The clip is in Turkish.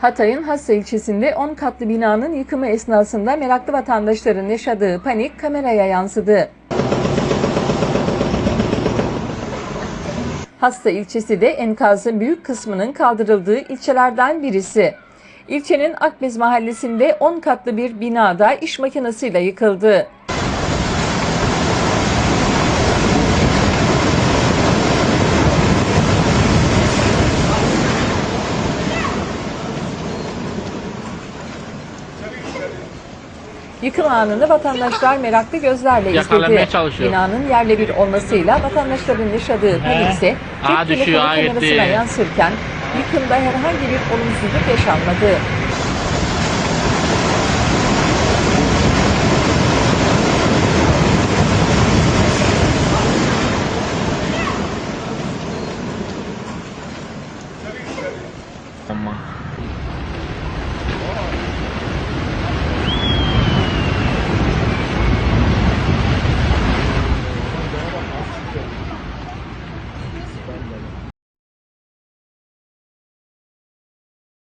Hatay'ın Hassa ilçesinde 10 katlı binanın yıkımı esnasında meraklı vatandaşların yaşadığı panik kameraya yansıdı. Hassa ilçesi de enkazın büyük kısmının kaldırıldığı ilçelerden birisi. İlçenin Akbez mahallesinde 10 katlı bir binada iş makinesiyle yıkıldı. Yıkım anını vatandaşlar meraklı gözlerle Yakalamaya izledi. çalışıyor. Binanın yerle bir olmasıyla vatandaşların yaşadığı panik ise Aa, cep düşüyor, telefonu aa, kamerasına yansırken yıkımda herhangi bir olumsuzluk yaşanmadı. Ama